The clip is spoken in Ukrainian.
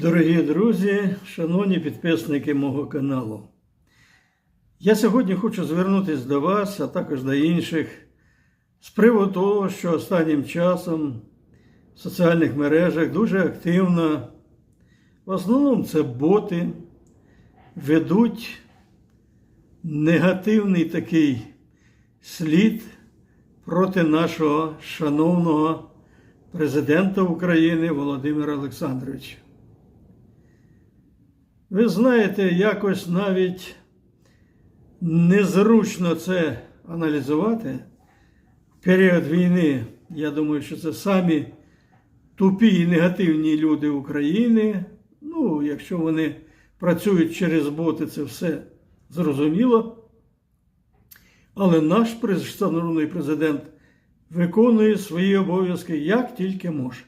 Дорогі друзі, шановні підписники мого каналу. Я сьогодні хочу звернутися до вас, а також до інших, з приводу того, що останнім часом в соціальних мережах дуже активно, в основному це боти, ведуть негативний такий слід проти нашого шановного президента України Володимира Олександровича. Ви знаєте, якось навіть незручно це аналізувати. В період війни, я думаю, що це самі тупі і негативні люди України. Ну, якщо вони працюють через боти, це все зрозуміло. Але наш шановний президент виконує свої обов'язки як тільки може.